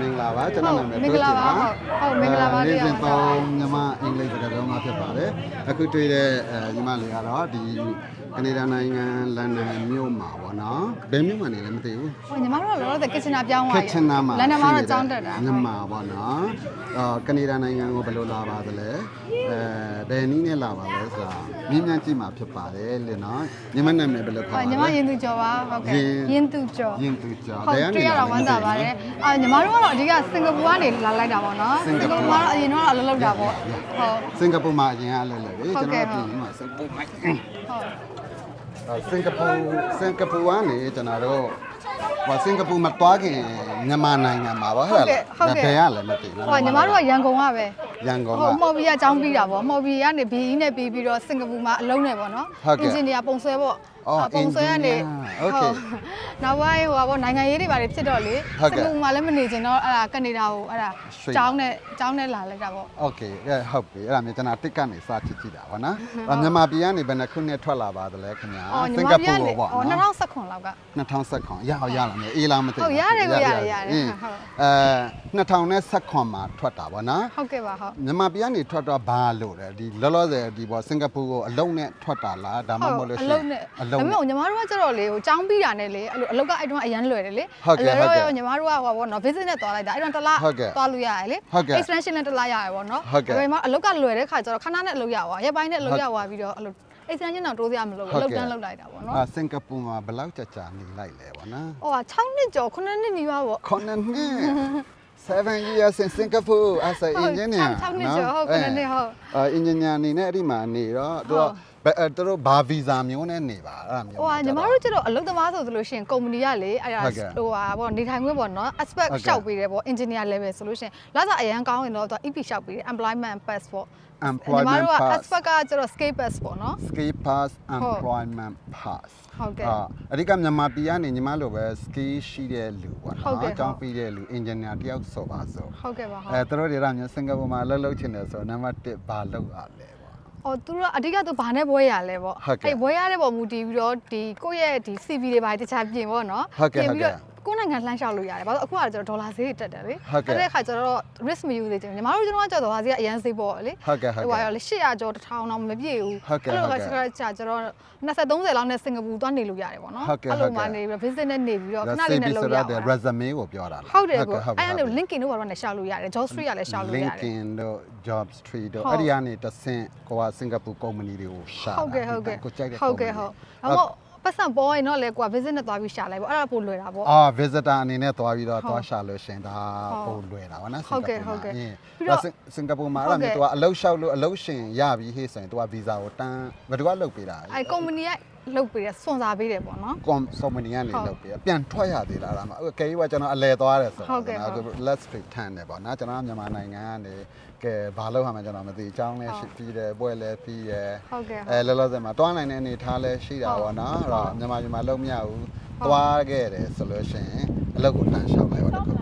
မင်္ဂလာပါကျွန်တော်နာမည်မင်္ဂလာပါဟုတ်ဟုတ်မင်္ဂလာပါနေ့စဉ်တရားပါသုံးညီမအင်္ဂလိပ်စကားပြောမှာဖြစ်ပါတယ်အခုတွေ့တဲ့အဲညီမလေးကတော့ဒီကနေဒါနိုင်ငံလန်ဒန်မြို့မှာပေါ့နော်ဘယ်မြို့မှာနေလဲမသိဘူးဟိုညီမတို့ကလောလောဆယ်ကစ်ချင်နာပြောင်းသွားခက်ချင်နာမှာလန်ဒန်မှာတော့ကျောင်းတက်တာညီမပေါ့နော်အော်ကနေဒါနိုင်ငံကိုဘယ်လိုလာပါသလဲအဲဘယ်နည်းနဲ့လာပါလဲဆိုတာမြင်းမြန်းကြည့်မှာဖြစ်ပါတယ်လေနော်ညီမနာမည်ဘယ်လိုခေါ်ဟိုပါလဲညီမရင်သူကျော်ပါဟုတ်ကဲ့ရင်ရင်သူကျော်ရင်သူကျော်ဟုတ်ဘယ်ကနေတွေ့ရလာတော့လဲဝမ်းသာပါတယ်အာညီမတို့ကတော့အဓိကစင်ကာပူကနေလာလိုက်တာပေါ့နော်စင်ကာပူမှာတော့အရင်တော့အလုပ်လုပ်တာပေါ့ဟုတ်စင်ကာပူမှာအရင်ကလည်းလေဟုတ်ကျွန်ကဲ့တော်ဒီမှာစင်ကာပူမှာဟုတ်အဲစင်ကာပူစင်ကာပူကနေကျွန်တော်တို့ဟိုစင်ကာပူမှာတွားခင်မြန်မာနိုင်ငံမှာပါဟုတ်လားဘယ်ရလဲမသိဘူးဟိုညီမတို့ကရန်ကုန်ကပဲရန်ကုန်ကဟိုမော်ဘီကအကြောင်းပြီးတာပေါ့မော်ဘီကနေဘီအီနဲ့ပြီးပြီးတော့စင်ကာပူမှာအလုံးနဲ့ပေါ့နော်ဟုတ်ကဲ့အင်ဂျင်နီယာပုံဆွဲပေါ့အော် ပုံဆွဲကနေ engineer okay နောက်ပိုင်းဟိုပါပေါ့နိုင်ငံရေးတွေပါဖြစ်တော့လေ ဟုတ် စ ကဲ့ င်ကာပူမှာလည်းမနေချင်တော့အဲ့ဒါကနေဒါကိုအဲ့ဒါ ရွှေ့ ကျောင်းနဲ့ကျောင်းနဲ့လာလိုက်တာပေါ့ โอเคအဲဟုတ်ပြီအဲ့ဒါမျိုးကျွန်တော်တစ်ကနေစကြည့်ကြည့်တာဗောနော်အဲမြန်မာပြည်ကနေဘယ်နှခုနှစ်ထွက်လာပါသလဲခင်ဗျာ အော်ညီ စင် မ ကာ ပြ ပူ ကနေ ပေါ့ အော် နော် 2019လောက်က 2019ရအောင်ရလာမယ်အေးလားမသိ ဟုတ်ရတယ်ကိုရတယ်ရတယ် အင်း ဟုတ် အဲ2019မှာထွက်တာဗောနော် ဟုတ်ကဲ့ပါဟုတ် မြန်မာပြည်ကနေထွက်တော့ဘာလို့လဲဒီလောလောဆယ်ဒီပေါ်စင်ကာပူကိုအလုံးနဲ့ထွက်တာလားဒါမှမဟုတ်လို့ အ ရှိ လုံးနဲ့ အ ဒါ းလုံးပေနဲ့မဲ့ညီမတို့ကကျတော့လေဟိုကျောင်းပြီးတာနဲ့လေအဲ့လိုအလောက်ကအဲ့တုန်းကအရန်လွယ်တယ်လေဟုတ်ကဲ့အဲ့ဟုတ်ကဲ့တော့ညီမတို့ကဟိုပါပေါ့နော် visit နဲ့သွားလိုက်တာအဲ့တော့တစ်လဟုတ်ကဲ့သွားလို့ရတယ်လေဟုတ်ကဲ့ extension နဲ့တစ်လရတယ်ပေါ့နော်ဟုတ်ကဲ့ဒါပေမဲ့အလောက်ကလွယ်တဲ့ခါကျတော့ခဏနဲ့အလုပ်ရသွားရက်ပိုင်းနဲ့အလုပ်ရသွားပြီးတော့အဲ့လို extension တော့တိုးစရာမလိုဘူးအလုပ်တန်းလုပ်လိုက်တာပေါ့နော်အာစင်ကာပူမှာဘယ်လောက်ကြာကြာနေလိုက်လဲဗောနော်ဟိုက6နှစ်ကျော်9နှစ်နီးပါးပေါ့ခုနှစ်နှစ်7 years in Singapore as an ဟုတ် engineer 6နှစ်ကျော်ဟုတ်ခုနှစ်နှစ်ဟုတ်အာ engineer အနေနဲ့အဲ့ဒီမှာနေတော့သူဟုကတ်ဘယ်အဲ့ သူတို့ဘာ visa မျိုးနဲ့နေပါအဲ့ဒါမျိုးဟိုကညီမတို့ကျတော့အလုပ်သမားဆိုသလိုရှိရင်ကုမ္ပဏီကလေအဲ့ဒါဟုတ်ကဲ့ဟိုဟာပေါ့နေထိုင်ခွင့်ပေါ့နော် aspect ဟုတ်ကဲ့ရှောက်ပေးတယ်ပေါ့ engineer level ဆိုလို့ရှိရင်လာစားအရန်ကောင်းရင်တော့သူက EP ရှောက်ပေးတယ် employment pass ပေါ့ညီမ employment တို့က pass aspect ကကျတော့ scale pass ပေါ့နော် ski pass employment pass ဟုတ်ကဲ့အာအဓိကမြန်မာပြည်ကနေညီမလိုပဲ ski ရှိတဲ့လူပေါ့ဟုတ်နော်ကဲ့အကြောင်းပြီးတဲ့လူ engineer တယောက်ဆိုပါဆိုဟုတ်ကဲ့ပါဟုတ်အဲသူတို့တွေကမျိုးစင်ကာပူမှာလှုပ်လှုပ်ချင်တယ်ဆိုတော့နံပါတ်1ဘာလုပ်ရလဲပေါ့ အော်သူတို့ကအဓိကသူဘာနဲ့ဘွဲရလဲပေါ့ဟုတ်ကဲ့အဲ့ဘွဲရတဲ့ပုံမူတည်ပြီးတော့ဒီကိုယ့်ရဲ့ဒီ CV တွေပါတခြားပြင်ပေါ့နော်ဟုတ်ကဲ့ပြင်ပြီးဟုတ်တော့ကဲ့ ကိုယ့်နိုင်ငံလှမ်းလျှောက်လို့ရတယ်ဘာလို့အခုကကျတော့ဒေါ်လာဈေးတွေတက်တယ်လေဟုတ်ကဲ့အဲ့တဲ့ခါကျတော့ risk မယူသေးချင်ဘူးညီမတို့ကျွန်တော်ကကျတော့ဒေါ်လာဈေးကအရန်ဈေးပေါ့လေဟုတ်ကဲ့ဟုတ်ဟိုကဲ့ကလေ800ကျော်1000တော့မပြည့်ဘူးဟုတ်ကဲ့အဲ့လိုဟုတ်ကဲ့ကကျတော့ကျတော့20 30လောက်နဲ့စင်ကာပူသွားနေလို့ရတယ်ပေါ့နော်ဟုတ်ကဲ့အဲ့လိုဟုတ်မှကဲ့နေပြီးတော့ visit နဲ့နေပြီးတော့ခဏဒါလေးနဲ့လုပ်ရတဲ့ပါ resume ကိုပြောတာလားဟုတ်တယ်ကိုဟုတ်အဲ့ကဲ့ဒါဟုတ်နဲ့ LinkedIn တို့ဘာလို့နဲ့ရှောက်လို့ရတယ် job street ကလည်းရှောက်လို့ရတယ် LinkedIn တို့ job street တို့ဟုတ်အဲ့ဒီကနေတဆင့်ကိုကစင်ကာပူကုမ္ပဏီတွေကိုရှာဟုတ်ကဲ့ဟုတ်ကဲ့ကိုကြိုက်တဲ့ဟုတ်ကဲ့ဟုတ်ဒါမို့ ပတ်စံပေါ်ရင်တော့လေကွာ visit နဲ့သွားပြီးရှာလိုက်ပေါ့အဲ့ဒါပို့လွယ်တာပေါ့ အာ visitor အနေနဲ့သွားပြီးတော့ဟုတ်သွားရှာလို့ရှရင်ဒါဟုပုံတ်လွယ်တာဗောနော်ဟုတ်ကဲ့စင်ကာပူဟုတ်ကဲ့မှာအင်းပြီးတော့ဒါစင်ကာပူမှာဟုအဲ့တ်ဒါကဲ့မျိုး तू ကအလုပ်လျှောက်လို့အလုပ်ရှင်ရပြီဟေ့ဆိုရင် तू က visa ကိုတန်းဘယ်သူကလုပ်ပေးတာလဲ အဲ့ကုမ္ပဏီက လုပ်ပေးတယ်စွန်စားပေးတယ်ပေါ့နော်ကွန်ကုမ္ပဏီကနေဟုတ်လုပ်ပေးတာပြန်ထွက်ရသေးလားအဲ့ဒါမှအကယ်၍ကကျွန်တော်အလဲသွားတယ်ဆိုဟုတ်ကဲ့တော့ဟုတ်ကျွန်တော် let's pretend တယ်ပေါ့နော်ကျွန်တော်ကမြန်မာနိုင်ငံကနေကဲဘာလုပ်ရမှာကျွန်တော်မသိအကြောင်းလဲဟုတ်ရှိပြီးတယ်ပွဲလဲပြီးရယ်ဟုတ်ကဲ့အဲလောလောဆယ်မှာတွားနိုင်တဲ့အနေထားလဲရှိတာပေါ့နော်အဲ့တော့မြန်မာပြည်မှာလုံးမရဘူးတွားခဲ့တယ်ဆိုလို့ရှိရင်အလုပ်ကိုတန်းလျှောက်လိုက်ပါတခုဟုတ်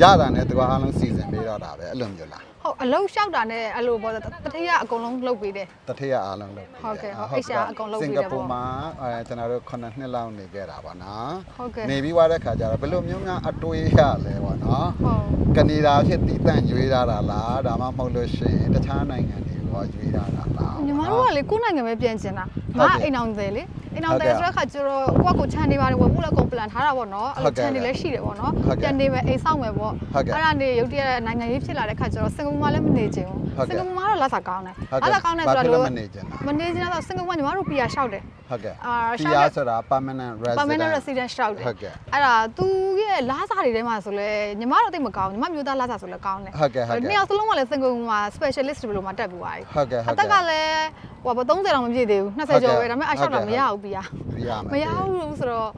ရတာနဲ့သူကအားလုံးစီစဉ်ပေးတော့တာပဲအဲ့လိုမျိုးလားဟုတ်အလုံးလျှောက်တာနဲ့အဲ့လိုပေါ့တတိယအကုန်လုံးလုပ်ပေးတယ်တထရအားလုံးလုပ်ပေးဟုတ်ကဲ့ဟုတ်တယ် HR အကုန်လုပ်ပေးတယ်စင်ကာပူမှာအဲကျွန်တော်တို့9နှစ်လောက်နေခဲ့တာပါနော်ဟုတ်ကဲ့နေပြီးွားတဲ့ခါကျတော့ဘယ်လိုမျိုးများအတွေးရလဲပေါ့နော်ဟုတ်ကနေဒါဖြစ်တည်တန့်ရွေးထားတာလားဒါမှမဟုတ်လို့ရှိရင်တခြားနိုင်ငံတွေ ကိုရွေးထားတာလားညီမတို့ကလေကိုယ့်နိုင်ငံပဲပြန်ကျင်တာဟုတ်ငါကဲ့အိမ်အောင်သေးလေအိမ်အောင်ဟုတ်သေးကဲ့ဆိုတဲ့ခါကျတော့ကိုယ့်ကိုခြံနေပါတယ်ဝယ်ဖို့လည်းကုန်ပလန်ထားတာပေါ့နော်အဲ့ဟုလိုတ်ကဲ့ခြံနေလည်းရှိတယ်ပေါ့နော်ဟုတ်ကဲ့ပြန်နေပဲအိမ်ဆောင်မယ်ပေါ့ဟုတ်ကဲ့အဲ့ဒါနေရုတ်တရက်နိုင်ငံရေးဖြစ်လာတဲ့ခါကျတော့စင်ကာပူမှာလည်းမနေချင်ဘူးဟုတ်စကဲ့င်ကာပူမှာတော့လက်စာကောင်းတယ်ဟုတ်ကဲ့လက်စာကောင်းတယ်ဆိုဘာတော့ဖြစ်လို့လို့မနေချင်တာမနေချင်တော့စင်ကာပူကညီမတို့ PR ရှောက်တယ်ဟုတ်ကဲ့အာ PR ဆိုတာ permanent resident permanent resident ရှောက်တယ်ဟုတ်ကဲ့အဲ့ဒါသူ ရဲ့လာစာတွေထဲမှာဆိုလဲညီမတို့တိတ်မကောင်းညီမမျိုးသားလာစာဆိုလဲကောင်းတယ်ဟုတ်ကဲ့ဟုတ်ကဲ့နှစ်ယောက်စလုံးကလည်းစင်ကာပူမှာ specialist ဘယ်လိုမှတက်ပြီးသွားပြီဟုတ်ကဲ့ဟုတ်ကဲ့အသက်ကလည်းဟိုဘာ30တောင်မပြည့်သေးဘူးဟုတ်20ကဲ့ကျော်ပဲဒါပေမဲ့အရှောက်တော့ဟုတ်မကဲ့ရဘူးပြရပြရမမယ်ရဘူးဆိုတော့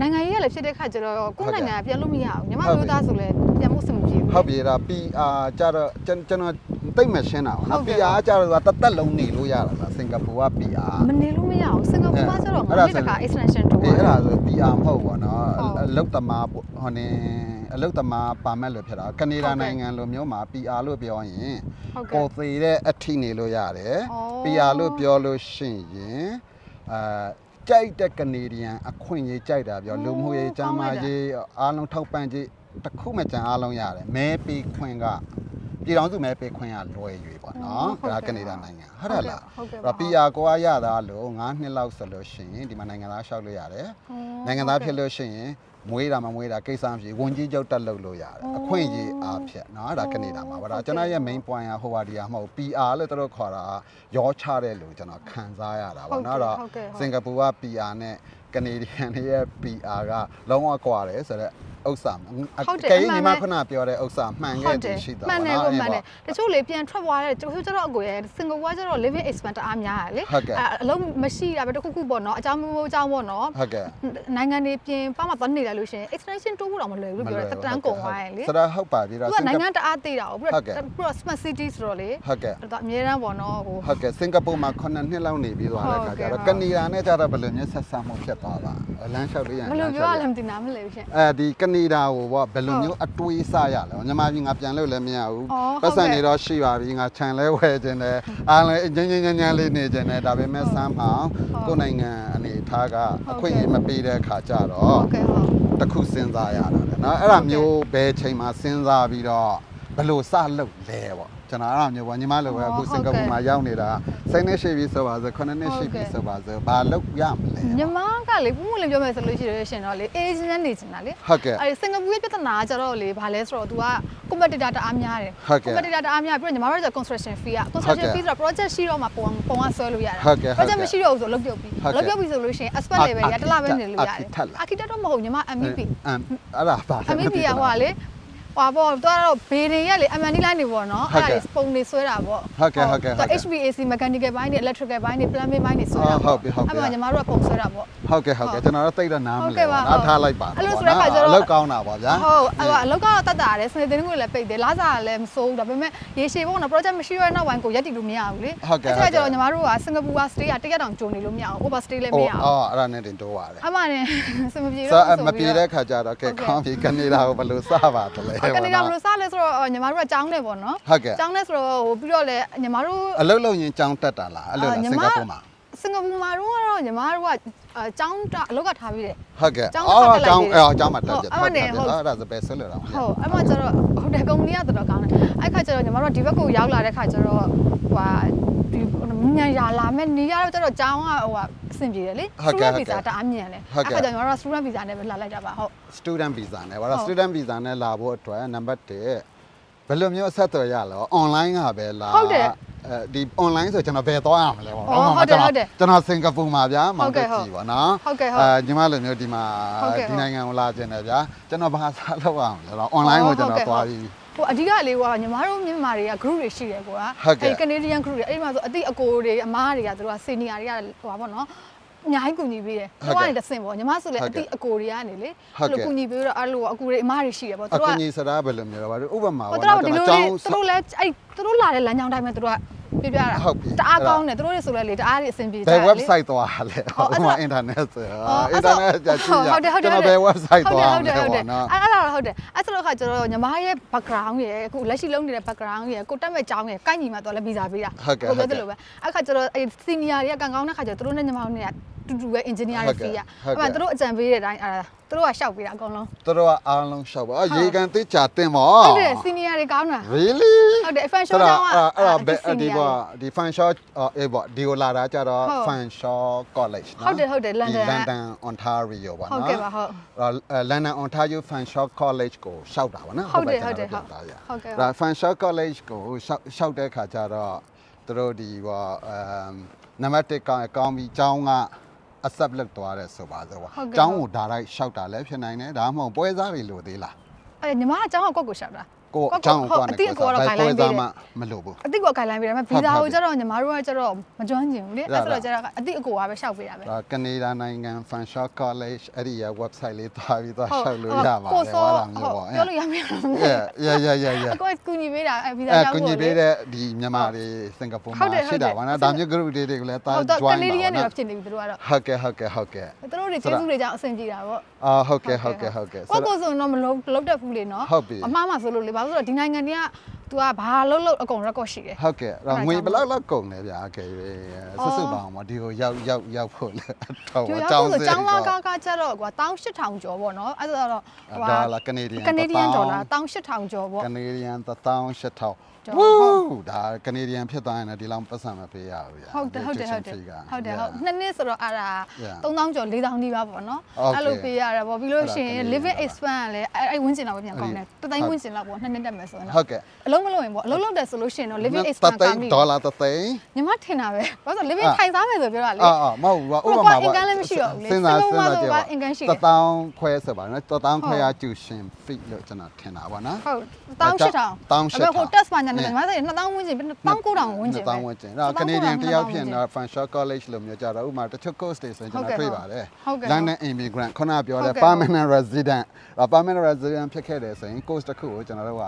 နိုင်ငံရေးကလည်းဖြစ်တဲ့ခါကျတော့ကိုဟုတ်ယ့်ကဲ့နိုင်ငံကပြန်လို့မရဘူးညီမဟုတ်ပြီမျိုးသားဆိုလဲပြန်ဖို့အဆင်မပြေဘူး ဟုတ်ပြီဒါ PR ကြတော့ကျွန်ကျွန်တော်တိတ်မရှင်းတာပါဟုတ်နော်ကဲ့ PR ကြတော့တသက်လုံးနေလို့ရတာလားစင်ကာပူက PR မနေလို့မရဘူးစင်ကာပူကကျတော့ငါအဲ့ဒါနေ့ဆိုတခါ extension တိုးအေးသွားအဲ့ဒါဆို PR မဟုတ်ဘူးနော်ဟုတ်အလုတ်သမားပေါ့ဟိုနေအလုတ်သမားပါမက်လို့ဖြစ်တာကနေဒါဟုတ်ကဲ့နိုင်ငံလိုမျိုးမှာ PR လို့ပြောရင်ဟုတ်ကဲ့ပေါ်သေးတဲ့အထိနေလို့ရတယ်အော် PR လို့ပြောလို့ရှိရင်အာကြိုက်တဲ့ကနေဒီယန်အခွင့်အရေးကြိုက်တာပြောအော်လူမှုရေးကောကျင်းန်းလိုက်မာတာရေးအားလုံးထောက်ပံ့ခြင်း တစ်ခုမှကြံအားလုံးရတယ်မဲပေးခွင့်ကပြည်တော်စုမဲပေးခွင့်ကလွယ်ရွေပေါ့နော်ဒါကနေဒါနိုင်ငံဟုတ်တယ်လားဟုတ်ကဲ့အဲ့တော့ PR ကိုကရတာလို့9နှစ်လောက်ဆိုလို့ရှိရင်ဒီမှာနိုင်ငံသားလျှောက်လို့ရတယ်နိုင်ငံသားဖြစ်လို့ရှိရင်မွေးတာမမွေးတာကိစ္စမရှိဝန်ကြီးချုပ်တက်လုပ်လို့ရတယ်အခွင့်အရေးအားဖြင့်နော်ဒါကနေဒါမှာပါဒါကျွန်တော်ရဲ့ main point ကဟိုပါဒီယာမဟုတ် PR လို့သူတို့ခေါ်တာရောချတဲ့လို့ကျွန်တော်ခံစားရတာပေါ့နော်တော့စင်ကာပူက PR နဲ့ကနေဒီယန်တွေရဲ့ PR ကလုံးဝကွာတယ်ဆိုတော့ ဥစ္စာအဟုတ်တယ်ကဲအမှညီန်မပဲခုနပြောတဲ့ဥစ္စာမှန်ဟုခဲ့တ်တတယ်ယ်ရှိတာမှန်တယ်နော်ကိုမှန်တယ်အဲ့တချို့လေပြန်ထွက်သွားတဲ့တချို့ကျတော့အကိုရဲ့စင်ကာပူကကျတော့ living expense တအားများရလေဟုတ်ကဲ့အဲ့အလုံးမရှိတာပဲတစ်ခုခုပေါ့နော်အကြောင်းမျိုးမျိုးအကြောင်းပေါ့နော်ဟုတ်ကဲ့ နိုင်ငံတွေပြင်ပမှသွားနေလိုက်လို့ရှရင် extension တိုးဖို့တော့မလွယ်ဘူးပြောတယ်တက်တန်းကုန်သွားရင်လေ ဆိုတော့ဟုတ်ပါပြီတော့သူကနိုင်ငံတအားသေးတာကိုပြီးဟုတ်ကဲ့ တော့ပြီးတော့ smart city ဆိုတော့လေဟုတ်ကဲ့အဲ့တော့အများတန်းပေါ့နော်ဟို ဟုတ်ကဲ့စင်ကာပူမှာ9နှစ်လောက်နေပြီးသွားတဲ့ခါကျဟုတ်တော့ကဲ့ ကနေဒါနဲ့ကျတော့ဘယ်လိုမျိုးဆက်ဆံမှုဖြစ်သွားတာလမ်းလျှောက်လေးရဘယ်လိုပြောရလဲမသိနားမလဲဘူးရှင် အဲဒီကနေဒါကိုပေါ့ဘယ်လိုမျိုးအတွေးစရလဲညီမကြီးငါပြန်လို့လည်းမရဘူးအော်ပတ်စံဟုတ်ကဲ့နေတော့ရှိပါပြီငါခြံလဲဝယ်ခြင်းတယ်အားလည်းညင်ညင်ညင်ညင်လေးနေခြင်းတယ်ဒါပေမဲ့စမ်းမအောင်ဟုတ်ကိုယ်နိုင်ငံအနေထားကဟုတ်အကဲ့ခွင့်အရေးမပေးတဲ့ခါကျတော့ဟုတ်ကဲ့ဟုတ်တစ်ခုစဉ်းစားရတာလေနော်အဲ့ဒါမျိုးဘယ်ချိန်မှာစဉ်းစားပြီးတော့ ဘယ်လိုစလုပ်လဲပေါ့ကျွန်တော်အဲ့ဒါမျိုးပေါ့ညီမလိုပဲအခုစင်ကာပူမှာရောက်နေတာစိတ်နဲ့ရှိပြီဆိုပါစို့ခုနှစ်နှစ်ရှိပြီဆိုပါစို့ဘာလုပ်ရမလဲညီမကလေပုံမှန်လေးပြောမယ်ဆိုလို့ရှိရင်ရှင်တော့လေ Asian နေချင်တာလေဟုတ်ကဲ့အဲ့ဒီစင်ကာပူရဲ့ပြဿနာကကျတော့လေဘာလဲဆိုတော့ तू က competitor တအားများတယ်ဟုတ်ကဲ့ competitor တအားများပြီးတော့ညီမတို့က construction fee က construction fee ဆိုတော့ project ရှိတော့မှပုံပုံကဆွဲလို့ရတယ်ဟုတ်ကဲ့ဟုတ်ကဲ့ project မရှိတော့ဘူးဆိုလုပ်ပြုတ်ပြီးဟုတ်ကဲ့လုပ်ပြုတ်ပြီးဆိုလို့ရှိရင် expert level ရတစ်လပဲနေလို့ရတယ် architect လား architect တော့မဟုတ်ညီမ MEP အမ်အဲ့ဒါပါလဲ MEP ကဟိုကလေ ဟွာပေါ့တော့တော့ဘေးတွေရလေ MND line နေပေါ့နော်ဟုတ်ကဲ့အဲ့ဒါပုံတွေဆွဲတာပေါ့ဟုတ်ကဲ့ဟုတ်ကဲ့ဟုတ်ကဲ့သူ HVAC mechanical ဘိုင်းတွေ electrical ဘိုင်းတွေ plumbing ဘိုင်းတွေဆွဲတာဟုတ်ပြီဟုတ်ပြီအဲ့မှာညီမတို့ကပုံဆွဲတာပေါ့ဟုတ်ကဲ့ဟုတ်ကဲ့ကျွန်တော်တော့တိတ်တော့နားမဟုတ်လဲကဲ့ပါပါနော်ထားလိုက်ပါအဲ့လိုဆိုတဲ့ခါကျတော့အလောက်ကောင်းတာပါဗျာဟုတ်အဲ့တော့အလောက်ကတော့တတ်တာရတယ်စနေတင်းကိုလည်းပိတ်တယ်လာစားလည်းမစိုးဘူးဒါပေမဲ့ရေရှည်ပေါ့နော် project မရှိရတဲ့နောက်ပိုင်းကိုရက်တည်လို့မရဘူးလေဟုတ်ကဲ့အဲ့ဒါကျဟုတ်ကဲ့တော့ညီမတို့ကစင်ကာပူက stay ကတရက်တောင်ကြုံနေလို့မရဘူး over stay လည်းမအော်ရဘူးအော်အဲ့ဒါနဲ့တင်တိုးပါတယ်အမှန်နဲ့စမပြေဆိုတော့တော့မပြေတဲ့ခါကျတော့ကဲကောင်းပြီကနေဒါကိုဘယ်လိုစပါတလဲကနေဒါဘယ်လိုစားလဲဆိုတော့ညီမတို့ကကြောင်းတယ်ပေါ့နော်ဟုတ်ကဲ့ကြောင်းတယ်ဆိုတော့ဟိုပြီးတော့လည်းညီမတို့အလုပ်လုပ်ရင်ကြောင်းတက်တာလားအဲ့လိုလားစင်ကာပူမှာစင်ကာပူမှာတော့ကတော့ညီမတို့ကကြောင်းအလောက်ကထားပြီးတယ်ဟုတ်ကဲ့ကျောင်းတစ်ခါတက်လိုက်အော်သေးတယ်ကြောင်းအော်ကြောင်းမှာတက်ပြဟုတ်အဲ့ဒါနဲ့ဟုတ်အဲ့ဒါစပယ်ဆွဲလို့တော့ဟုတ်အဲ့မှာကျတော့ဟိုတယ်ကုမ္ပဏီကတော်တော်ကောင်းတယ်အဲ့ခါကျတော့ညီမတို့ဒီဘက်ကိုရောက်လာတဲ့ခါကျတော့ဟိုဟာဒီ ညံရလာမဲ့နေရတော့ကျတော့ကျောင်းကဟိုဟာအဆင်ပြေတယ်လေ student visa တအားမြန်တယ်အဲ့ခါကျတော့ညီမတို့ student visa နဲ့ပဲလာလိုက်တာပါဟုတ် student visa နဲ့ဗောဟုတ် student visa နဲ့လာဖို့အတွက်နံပါတ်1ဘယ်လိုမျိုးအဆက်အသွယ်ရလဲ online ကပဲလားဟုတ်တယ်အဲဒီ online ဆိုကျွန်တော်ဘယ်သွားရမလဲဗောအော်ဟုတ်တယ်ဟုတ်တယ်ကျွန်တော်စင်ကာပူမှာဗျာမောင်ဟုတ်ကဲ့တက်ကြီးဗောနော်ဟုတ်ကဲ့ဟုတ်အဲညီမလိုမျိုးဒီမှာဟုတ်ကဲ့ဟုတ်ဒီနိုင်ငံကိုလာကျင်တယ်ဗျာကျွန်တော်ဘာစားလုပ်ရမလဲတော့ online ကိုကျွန်တော်သွားပြီး ဟိုအဓိကလေးကညီမတို့မြန်မာတွေက group တွေရှိတယ်ကွာဟုတ်ကဲ့အဲ့ Canadian group တွေအဲ့ဒီမှာဆိုအတိအကိုတွေအမားတွေကသူတို့က senior တွေကဟိုပါပေါ့နော်အများကြီးကူညီပေးတယ်။သူကနေတစ်ဆင့်ပေါ့ညီမဆိုလည်းဟုတ်အကဲ့တိအကိုတွေကနေလေဟုတ်ကဲ့ကူညီပေးတော့အဲ့လိုအကူတွေအမားတွေရှိတယ်ပေါ့အသူတို့ကူကကြီးစရာဘယ်လိုမျိုးလဲဗောဥပမာဟိုဗောသူနော်တို့ကျွန်ဒီတော်လိုကျောလေးင်းသူတို့လည်းအဲ့သူတို့လာတဲ့လမ်းကြောင်းတိုင်းမှာသူတို့ကပြပြတာဟုတ်ပြီတအားအဲ့ဒါကောင်းတယ်သူတို့တွေဆိုလည်းလေတအားတွေအဆင်ပြေကြဘတယ်ယ်လေ website သွားလဲအော်ဥအဲ့ပမာဒါ internet ဆိုအော် internet ကြည့်ရဟုတ်တယ်ဟုတ်တယ်ကျွန်တော်ဘယ် website သွားမလဲဟုတ်တယ်ဗောနော်အဲ့ဒါ တော့ဟုတ်တယ်အဲ့ဆိုတော့ခါကျတော့ညီမရဲ့ background ရယ်အခုလက်ရှိလုံးနေတဲ့ background ရယ်ကိုတက်မဲ့ကျောင်းရယ်ကိုက်ညီမှာတော့လည်းဗီဇာပေးတာဟုတ်ကဲ့ပြောဟုတ်ကဲ့တယ်လို့ပဲအဲ့ခါကျတော့အဲ့ senior တွေကကန်ကောင်းတဲ့ခါကျတော့သူတို့နဲ့ညီမတို့နဲ့တူတူပဲ engineer တွေ fee ရဟုတ်ကဲ့အဲ့မှာသူတို့အကြံပေးတဲ့အတိုင်းအဲ့ဒါသူတို့ကရှောက်ပေးတာအကုန်လုံးသူတို့ကအားလုံးရှောက်ပါအော်ဟုတ်ရေကန်သေးချာတင်မောဟုတ်တယ် senior တွေကောင်းတာ really ဟုတ်တယ် fan ဆို show တော့ကျောင်းကအဲ့အဲ့တော့ဘယ်အဲ့ဒီ senior ဘောဒီ fan shop အေးဘောဒီကိုလာတာကြတော့ဟုတ် fan shop college နော်ဟုတ်တယ်ဟုတ်တယ် London ဒီ London Ontario ပါဟုတ်နော်ကဲ့ပါဟုတ်အဲ့တော့ London Ontario fan shop college ကိုရှောက်တာပါနော်ဟုတ်တယ်ဘက်ဟုတ်တယ်ကျွန်ဟုတ်တော်ပြောတာဟုတ်ကဲ့ဒါ fan shop college ကိုရှောက်ရှောက်တဲ့ခါကျတော့သူတို့ဒီဘောအမ်နံပါတ်1ကောင်းကောင်းပြီးကျောင်းကအဆက်လုပ်သွားတယ်ဆိုပါဆိုပါဟုတ်ကဲ့ကျောင်းကိုဒါလိုက်ရှောက်တာလည်းဖြစ်နိုင်တယ်ဒါမှမဟုတ်ပွဲစားတွေလို့သေးလားအဲ့ညီမကကျောင်းကကွက်ကိုရှောက်တာ ကိုကိုယ့်အချောင်းကိုဟုတ်ကနေအတိအကိုကတော့ဘယ် guideline ပွဲစားပေးတယ်မှမလို့ဘူးအတိက guideline ပေးတယ်မဗီဇာဟုတ်ကိုကျတော့ညီမတို့ကကျတော့မကျွမ်းကျင်ဘူးလေရအဲ့တာဆိုတော့ကျတော့အတိအကိုကပဲရှောက်ပေးတာပဲဒါကနေဒါနိုင်ငံ Fan Shop College အဲ့ဒီရဲ့ website လေးသွားပြီးသွားဟုတ်ရှောက်လို့ရပါတကိုယ်စောဟောတာမျိုးပေါ့ပြောလို့ရမရဘူး Yeah yeah yeah yeah yeah အကိုကူညီပေးတာအဲ့ဗီဇာအဲကျောင်းကုကိုညီပေးတဲ့ဒီမြန်မာတွေစင်ကာပူဟုတ်မှာတယ်ရှိတာပါဟုတ်တယ်နော်ဒါမျိုး group တွေတွေကိုလည်းတာဟုတ်တော့ join ကနေဒီယန်တွေပါတော့ဖြစ်နေပြီသူတို့ကတော့ဟုတ်ကဲ့ဟုတ်ကဲ့ဟုတ်ကဲ့သူတို့တွေကျေးဇူးတွေကြောင့်အဆင်ပြေတာပေါ့အာဟုတ်ကဲ့ဟုတ်ကဲ့ဟုတ်ကဲ့ကိုကိုဆိုရင်တော့မလုံးလုံးတက်ဘူးလေနော်ဟုတ်ပြီအမှားမှဆိုလို့လေဘာလို့လဲဆိုတော့ဒီနိုင်ငံတွေက तू ကဘာလို့လို့အကုန် record ရှိတယ်ဟုတ်ကဲ့အဲ့တော့အဲ့ဒါငွေကြောင့်ဘယ်လောက်လောက်ကုန်လဲဗျာအကယ်၍ဆွဆွပေါင်းမဒီကိုရောက်ရောက်ရောက်ဖို့လဲတော့ဒီအရောက်ကြောင်းဆိုစကျောင်းလာကားကားကျတော့ကွာ18000ကျော်ပေါ့နော်အဲ့ဒါတော့ဒါလာကနေဒီယန်ကနေဒီယန်ဒေါ်လာ18000ကျော်ပေါ့ ကနေဒီယန်18000ကျော်ဝူးဒါကနေဒီယန်ဖြစ်သွားရင်လည်းဒီလောက်ပတ်စံမပေးရဘူးဗျာဟုတ်တယ်ဟုတ်တယ်ဟုတ်တယ် Registration fee ကဟုတ်တယ်ဟုတ် Yeah. နှစ်နှစ်ဆိုတော့အဲ့ဒါ Yeah. 3000ကျော်4000နီးပါးပေါ့နော် Okay. အဲ့လိုပေးရတယ်ပေါ့ပြီးလို့ရှိရင်အဲ့ဒါ living ကနေ expand ကလည်းအဲ့အဲ့ဝင်းကျင်တော့ပဲပြန်ကောင်းတယ်အဲ့ဒီတသိန်းဝင်းကျင်လောက်ပေါ့နှစ်နှစ်တက်မယ်ဆိုရင်ဟုတော့တ်ကဲ့အလုံးမလုံးရင်ပေါ့အလုံးလုံးတယ်ဆိုလို့ရှိရင်တော့ living တ expand သိကန်းမိဒေါ်လာတသိန်းညီမထင်တာပဲဘာလို့လဲ living အာထိုင်စားမယ်ဆိုပြောတာလေအာအာမဟုတ်ဘူးဟိုဥပကွာမာအင်ကန်လည်းမရှိတော့ဘူးလေစဉ်းစားစင်စဉ်းကာစားပူကြည့်ကအင်ကန်ရှိတယ်တတောင်းခွဲဆိုပါနော်တတောင်းခွဲဟုတ်ရကျူရှင် feet လို့ကျွန်တော်ထင်တာပါနော်ဟုတ်18000 18000ဟို test ပါညာနေညီမဆိုရင်2000ဝင်းကျင်19000ဝင်းကျင်ပဲတောင်းဝန်းကျင်ဒါကနေဒီယန်တယောက်ဖြစ်တော့ Fanshawe College လို့မျိုးကြတော့ဥပမာတချို့ course တွေဆိုရင်ကျွန်တော်တွေ့ပါတယ်ဟုတ်ကဲ့ London immigrant ခုနပြောတဲ့ဟုတ်ကဲ့ permanent resident ဒါ permanent resident ဖြစ်ခဲ့တယ်ဆိုရင် course တစ်ခုကိုကျွန်တော်တို့က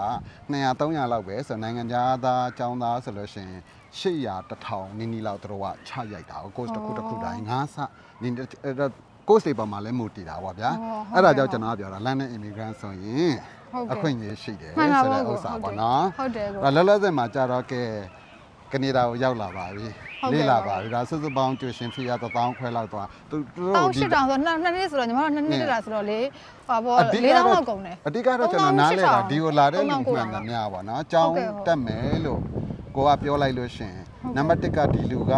200 300လောက်ပဲဆိုတော့နိုင်ငံသားအကြောင်းသားဆိုလို့ရှိရင်800 1000နီးနီးလောက်တို့ကချရိုက်တာကို course တစ်ခုတစ်ခုတိုင်းငါးဆနီးအဲ့တော့ course တွေပေါ်မှာလည်းမူတည်တာပေါ့ဗျာဟုတ်အဲ့ကဲ့ဒါကြောင့်ကျွန်တော်ကပြောတာ London immigrant ဆိုရင်ဟုတ်ကဲ့အခွင့်အရေးရှိတယ်မှန်ပါဆိုပါတဲ့ဥစ္စာပေါ့နော်ဟုတ်တယ်ကိုဒါလောလောဆယ်မှာကြတော့ကဲကနေဒါကိုရောက်လာပါပြီဟုတ်ကဲ့ လေးလာပါပြီဒါစုစုပေါင်းကျူရှင်ဖီရ1000ခွဲလောက်သွားသူသူတောတို့င်းဒီရှစ်တောင်းဆိုနှစ်နှစ်နှစ်ဆိုတော့ညီမတို့နှစ်နှစ်တက်တာဆိုတော့လေဟာပေါ့အဓိက၄တောင်းတော့လောက်ကုန်တယ်အဓိကတော့ကျွန်တော်နားလဲတာဒီကိုလာတဲ့လူ3900မှန်သမျှပေါ့နော်အကြောင်းဟုတ်ကဲ့ဟုတ်တက်မယ်လို့ကိုကပြောလိုက်လို့ရှရင်ဟုတ်ကဲ့နံပါတ်1ကဒီလူက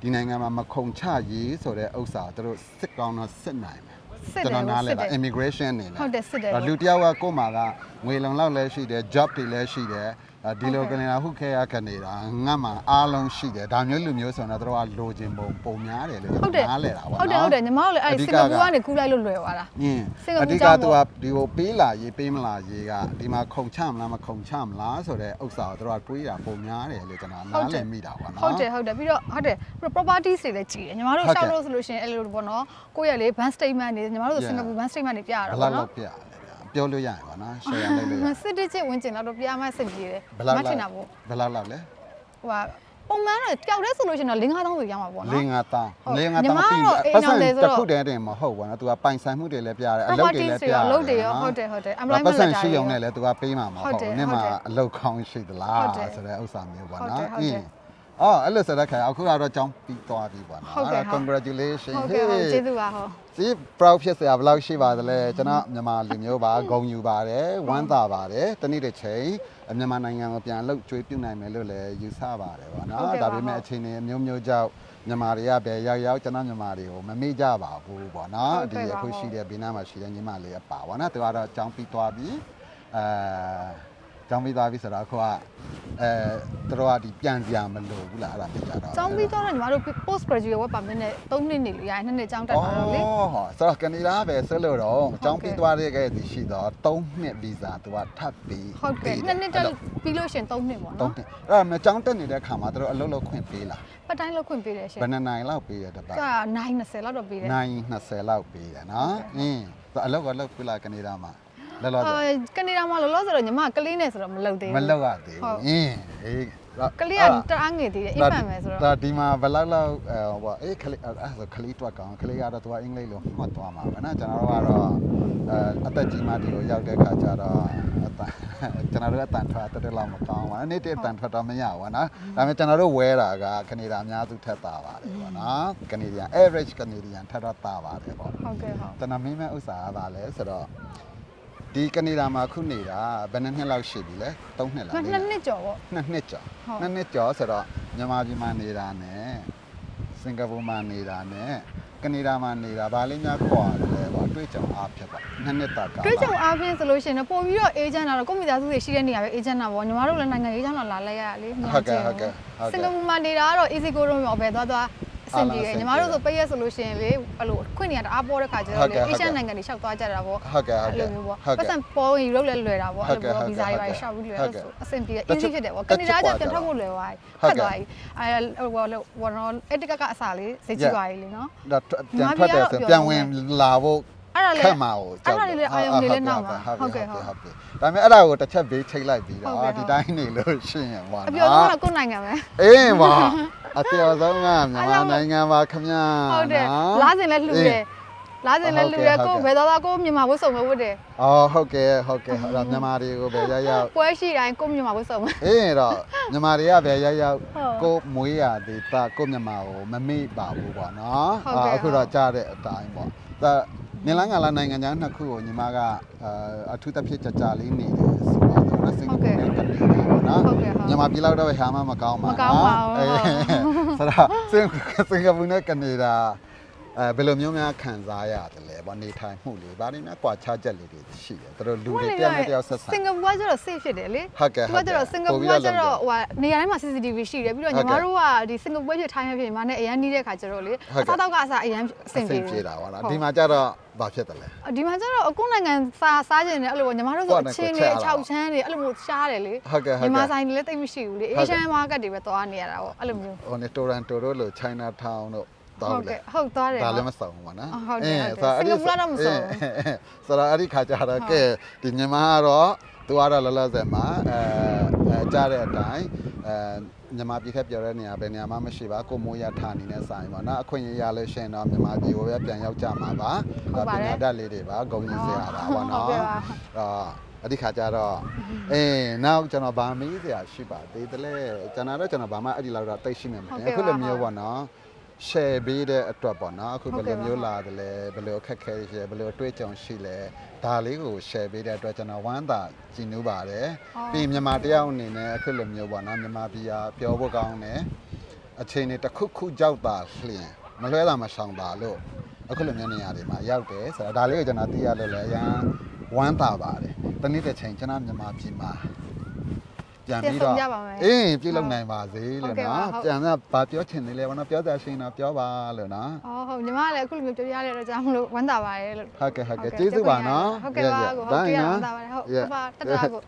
ဒီနိုင်ငံမှာမခုံချရေးဆိုတဲ့ဥစ္စာကိုသူတို့စစ်ကောင်းတော့စစ်နိုင်မယ်စစ်ကျွန်တယ်တော်နားလဲစစ်တာတယ် immigration အနေနဲ့ဟုတ်တယ်စစ်တယ်ဒါလူတစ်ယောက်ကကိုယ်မှာကငွေလုံလောက်လည်းရှိတယ် job တွေလည်းရှိတယ် ဒါဒီလိုဟုတ်ကကဲ့နေတာဟုတ်ခဲရခနေတာငတ်မှာအားလုံးရှိတယ်ဒါမျိုးလူမျိုးဆိုတော့တို့ကလိုချင်ပုံပုံများတယ်လို့ဟုတ်တယ်နားလဲတာပေါ့ဟုတ်တယ်ဟုတ်တယ်ညီမတို့လည်းအဲ့ဒီစင်ကာပူကနေကူးလိုက်လို့လွယ်သွားတာအင်းစင်ကာပူအဓိကကြောင့်သူကဒီကိုပေးလာရေးပေးမလာရေးကဒီမှာခုံချမလားမခုံချမလားဆိုတဲ့ဥစ္စာကိုတို့ကတွေးတာပုံများတယ်လို့ကျွန်တော်နားလည်မိတာပေါ့နော်ဟုတ်တယ်ဟုတ်တယ်ပြီးတော့ဟုတ်တယ် properties တွေလည်းကြည့်တယ်ညီမတို့ဟုတ်ရှောကဲ့က်လို့ဆိုလို့ရှိရင်အဲ့လိုပေါ့နော်ကိုယ့်ရဲ့လေ bank statement တွေညီမတို့ဆို Yeah. စင်ကာပူ bank statement တွေပြရဘတာယ်ပေါ့လောက်နော်လောက်ပြရလဲဗျာ ပြောလို့ရရင်ပေါ့နော် share လုပ်လို့ရစစ်တစ်ချစ်ဝင်ကျင်တော့ပြရမှစင်ပြေတယ်ဘယ်လောက်မလောက်ထင်တာပေါ့ဘယ်လောက်လောက်လဲဟိုဟာပုံမှန်တော့ကြောက်တဲ့ဆိုလို့ရှိရင်တော့၄5000ဆိုရမှာပေါ့နော်လေးငါတောင်းဟုတ်လေးငါညီတောင်းမပြီးကတော့အိမ်ပတ်စံအောင်တယ်ဆိုတစ်တော့ခုတည်းတည်းမဟုတ်ဘူးနော် तू ကပိုင်ဆိုင်မှုတွေလည်းပြရတယ်အလုပ်တွေလည်း properties ပြရတယ်အလုပ်တွေရောနော်ဟုတ်တယ်ဟုတ်တယ်ဒါ employment ပတ်စံ letter ရှိုံတွေနဲ့လည်း तू ကပေးမှာမဟုတ်ဟုတ်တယ်ဘူးနေ့မှာဟုတ်တယ်အလုပ်ခေါင်းရှိသလားဟုတ်တယ်ဆိုတဲ့ဥစ္စာမျိုးပေါ့ဟုတ်နော်တယ်ဟုတ်တယ်အော်အဲ့လိုဆိုတဲ့ခါအခုကတော့ကြောင်းပြီးသွားပြီပေါ့နော်ဟုတ်ကဲ့အဲ့ဒါ congratulation ဟုတ်ကဲ့ဟုတ်ကျေးဇူးပါဟုတ် ဒီ proud ဖြစ်စရာဘယ်လောက်ရှိပါသလဲကျွန်တော်မြန်မာလူမျိုးပါဂုဏ်ယူပါတယ်ဝမ်းသာပါတယ်တနေ့တစ်ချိန်မြန်မာနိုင်ငံကိုပြန်လှုပ်ကြွေးပြုနိုင်မယ်လို့လည်းယူဆပါတယ်ပေါ့ဟုတ်နော်ကဲ့ပါဒါပေမဲ့ဟုတ်အချိန်တွေအမျိုးမျိုးကြောင့်မြန်မာတွေကပဲရောက်ရောက်ကျွန်တော်မြန်မာတွေကိုမမေ့ကြပါဘူးပေါ့နော်ဟုတ်ဒီကဲ့ပါအခုဟုတ်ရှိတဲ့ဘေးနားမှာရှိတဲ့ညီမလေးကပါပေါ့နော်သူကတော့ကြောင်းပြီးသွားပြီအဲ ကြောင်းပြီးသွားပြီဆိုတော့အခုကအဲသူတို့ကဒီပြန်ကြမလို့ဘူးလားအဲ့ဒါပြကြတော့ကျောင်းပြီးတော့ညီမတို့ post graduate work permit နဲ့3နှစ်နေလို့ရတယ်နှစ်နှစ်ကျောင်းတက်တာတော့လေอ๋อဆိုတော့ကနေဒါပဲဆက်လို့တော့အကြောင်းပြီးသွားတဲ့ကဲဒီရှိတော့3နှစ်ဗီဇာသူကထပ်ပြီးဟုတ်ကဲ့နှစ်နှစ်တက်ပြီးလို့ရှရင်3နှစ်ပေါ့3နော်နှစ်အဲ့ဒါမှအကြောင်းတက်နေတဲ့ခါမှာသူတို့အလုပ်လုပ်ခွင့်ပေးလားပတ်တိုင်းလောက်ခွင့်ပေးတယ်ရှင်ဘယ်နှစ်နိုင်လောက်ပေးရတပတ်က9 20လောက်တော့ပေးတယ်နိုင်20လောက်ပေးတယ်နော်အင်းဆိုအလုပ်ကလုပ်ပြလားကနေဒါမှာ လောလောဆယ်အာကနေဒါမှာလောလောဆယ်တော့ညီမကလေးနဲ့ဆိုတော့မလုပ်သေးမဘူးလုပ်ရသေးဟုတ်ဘူးအင်းအေးဒါကလေးကတအားငယ်သေးတယ်အိမ်ပန်မယ်ဆိုတော့ဒါဒီမှာဘယ်လောက်လောက်အဲဟိုအေးခလေးအဲ့ဆိုခလေးတွက်ကောင်ခလေးကတော့သူကအင်္ဂလိပ်လိုမှတ်သွားမှာပဲနော်ကျွန်တော်တို့ကတော့အဲအသက်ကြီးမှဒီကိုရောက်တဲ့ခါကျတော့အတန်ကျွန်တော်တို့အတန်ထွက်တက်တက်လောက်မကောင်းပါဘူးနေ့တည်းအတန်ထွက်တော့မရဘူးနော်ဒါပေမဲ့ကျွန်တော်တို့ဝဲတာကကနေဒါအများစုထက်တာပါတယ်ပေါ့နော်ကနေဒါ average ကနေဒါထက်တော့တာပါတယ်ပေါ့ဟုတ်ကဲ့ဟုတ်ကျွန်တော်မင်းမဲ့ဥစ္စာကပါလဲဆိုတော့ ဒီကနေဒါမှာခုနေတာဘယ်နှစ်နှစ်လောက်ရှိပြီလဲ3နှစ်လားမလေးနှစ်နှစ်ကျော်ပေါ့နှစ်နှစ်ကျော်ဟုတ်နှစ်နှစ်ကျော်ဆိုတော့မြန်မာပြည်မှာနေတာနဲ့စင်ကာပူမှာနေတာနဲ့ကနေဒါမှာနေတာဗာလေးများကွာတယ်ပေါ့အတွေ့အကြုံအားဖြင့်ပေါ့နှစ်နှစ်တာကာလတွေ့ကြုံအားဖြင့်ဆိုလို့ရှိရင်တော့ပို့ပြီးတော့ agent လာတော့ကွန်ပျူတာစုတွေရှိတဲ့နေရာပဲ agent လာပေါ့ညီမတို့လည်းနိုင်ငံရေးကြောင်းလာလာလိုက်ရလေဟုတ်ကဲ့ဟုတ်ကဲ့ဟုတ်စင်ကဲ့ကာပူမှာနေတာကတော့ easy go တော့ရောပဲသွားသွားအ ဆင်ပြေတယ်ညီမတို့ဆိုပိတ်ရက်ဆိုလို့ရှိရင်လေအဲ့လိုခွင့်နေရတာအားပေါ်တဲ့ခါကျတော့လေအေရှန်နိုင်ငံတွေလျှောက်သွားကြတာပေါ့ဟုတ်ကဲ့ဟုတ်ကဲ့လိုမျိုးပေါ့ပတ်စံပေါ်ရင်ရုပ်လည်းလွယ်တာပေါ့အဲ့လိုမျိုးဗီဇာတွေပါလျှောက်ပြီးလွယ်လို့ဆိုအဆင်ပြေတယ် easy ဖြစ်တယ်ပေါ့ကနေဒါကျပြန်ထွက်ဖို့လွယ်သွားပြီဖတ်သွားပြီအဲ့ဟိုဟိုတော့အက်တကကအစားလေးဈေးကြီးသွားပြီလေနော်ဒါပြန်ထွက်တယ်ပြန်ဝင်လာဖို့ အဲ့ဒါလေခက်မှာကိုအဲ့ဒါလေးလည်းအာယုံလေးလည်းနောက်မှာဟုဟုတ်တ်ကဲ့ကဲ့ဟုဟုတ်တ်ကဲ့ဒါပေမဲ့အဲ့ဒါကိုတစ်ချက်ဘေးချိတ်လိုက်ပြီးဟုတ်တော့ကဲ့ဒီတိုင်းနေလို့ရှိရင်ဟောအပြောနော်ဆုံးကကိုယ်နိုင်ငံပဲအေးပါအပြောဆုံးကမြန်မာနိုင်ငံပါခမညာဟုတ်တယ်နော်လားစင်လဲလှူတယ်လာစင်လည်းလူရကိုဘယ်တော့ကိုမြန်မာဝတ်စုံပဲဝတ်တယ်အော်ဟုတ်ကဲ့ဟုတ်ကဲ့အဲ့တော့မြန်မာတွေကိုပဲရရောက်ပွဲရှိတိုင်းကိုမြန်မာဝတ်စုံပဲအေးတော့မြန်မာတွေကပဲရရောက်ဟုတ်ကိုမွေးရသေးတာကိုမြန်မာကိုမမေ့ပါဘူးပေါ့နော်ဟုတ်ကဲ့အခုတော့ကြားတဲ့အတိုင်းပေါ့ဒါ နင်လန်းကလာနိုင်ငံခြားနှစ်ခုကိုညီမကအာအထူးသဖြင့်ကြကြလေးနေတယ်ဆိုတော့နော်စင်ကာပူနဲ့ကနေဒါပေါ့နော်ဟုတ်ကဲ့ဟုတ်မြန်မာပြည်လောက်တော့ဟာမမကောင်းပါမကောင်းပါဘူးအေးဆိုတော့စင်စင်ကာပူနဲ့ကနေဒါအဲဘယ်လိုမျိုးများခံစားရတယ်လဲပေါ့နေထိုင်မှုလေးဗားနေများကွာခြားချက်လေးတွေရှိတယ်သူတို့လူတွေတယောက်နဲ့တယောက်ဆက်ဆံစင်ကာပူကကျတော့ safe ဖြစ်တယ်လေဟုတ်ကဲ့သူဟုကတ်ကျကဲ့တော့စင်ကာပူကကျတော့ဟိုကနေရာတိုင်းမှာ CCTV ရှိတယ်ပြီးတော့ဟုညီတ်မကဲ့တို့ကဒီစင်ကာပူဖြစ်ထိုင်းဖြစ်မှာနဲ့အရန်နီးတဲ့ခါကျတော့လေဟုတ်ကဲ့အစားတော့ကအစားအရန်အဆင်အဆပြေင်တယ်ပြေတာပေါ့နော်ဟုတ်ဒီမှာကျတော့ ဘာဖြစ်တယ်လဲဒီမှာကျတော့အခုနိုင်ငံစားစားကျင်တယ်အဲ့လိုပေါ့ညီမတို့ဆိုကိုယ့်အနဲ့ချင်းကိုယ်တွေချက်ရတာ6ချမ်းတွေအဲ့လိုမျိုးရှားတယ်လေဟုတ်ကဲ့ဟုတ်ညီမကဲ့ဆိုင်တွေလည်းတိတ်မရှိဘူးလေဟုတ်ကဲ့ Asian market တွေပဲသွားနေရတာပေါ့အဲ့လိုမျိုးဟိုနေတိုရန်တိုတို့လို့ China Town တို့တောဟုက်တ်လေကဲ့ဟုတ်သွားတယ်ဒါဟုတ်လည်းမဆောင်ဘူးပေါ့နော်အော်ဟုတ်တယ်ဟုတ်တယ်အဲ့စင်ကာပူကတော့မဆောင်ဘူးအေးဆိုတော့အဲ့ဒီခါကျတော့ကဲဒီမြန်မာကတော့သူကတော့လောလောဆယ်မှာအဲ အဲကြားတဲ့အတိုင်းအဲမြန်မာပြည်ထက်ပြောတဲ့နေရာပဲနေရာမှမရှိပါကိုမိုးရထားနေတဲ့ဆိုင်ပေါ့နော်အခွင့်အရေးရလို့ရှိရင်တော့မြန်မာပြည်ကိုပဲပြန်ရောက်ကြမှာပါဟုတ်ပါတယ်ပညာတတ်လေးတွေပါဂုဏ်ကြီးစရာပါပေါ့ဟုတ်နော်ကဲ့ပါအာအဲ့ဒီခါကျတော့အေးနောက်ကျွန်တော်ဗာမေးစရာရှိပါသေးတယ်လေကျွန်တော်တော့ကျွန်တော်ဗာမအဲ့ဒီလောက်တော့တိတ်ရှိနေမှာဟုတ်လေကဲ့အခုလိုပါမျိုးပေါ့နော် share ပေးတဲ့အတွက်ပေါ့နော်အခုဟုဘယ်တ်ကဲ့လိုပါမျိုးလာတယ်လဲဘယ်လိုအခက်ခဲရှိလဲဘယ်လိုအတွေ့အကြုံရှိလဲဒါလေးကို share ပေးတဲ့အတွက်ကျွန်တော်ဝမ်းသာကြည်နူးပါတယ်အော်ပြီးရင်မြန်မာတယောက်အနေနဲ့အခုလိုမျိုးပေါ့နော်မြန်မာပြည်ဟာပြောဖို့ကောင်းတယ်အချိန်တွေတစ်ခုခုကြောက်တာလျင်မလွဲတာမဆောင်ပါလို့အခုလိုမျိုးနေရာတွေမှာရောက်တယ်ဆိုတော့ဒါလေးကိုကျွန်တော်သိရလို့လည်းအရန်ဝမ်းသာပါတယ်တနေ့တစ်ချိန်ကျွန်တော်မြန်မာပြည်မှာ ပြန်ပြီးတော့ပြန်ဆောင်ကြပါမယ်အေးပြုလုပ်နိုင်ပါစေဟုတ်လို့ကဲ့ပါနော်ဟုတ်ပြန်တော့ဗာပြောချင်သေးလဲဘောနော်ပြောတာရှိရင်တော့ပြောပါလို့နော်အော်ဟုတ်ညီမကလည်းအခုလိုမျိုးပြောပြရတဲ့ကြောင့်မလို့ဝမ်းသာပါတယ်လို့ဟုတ်ကဲ့ဟုတ်ကဲ့ကျေးဇူးပါနော်ဟုတ်ကဲ့ပါကိုဟုတ်ကဲ့ဝမ်းသာပါတယ်ဟုတ်ပါတက်တာကို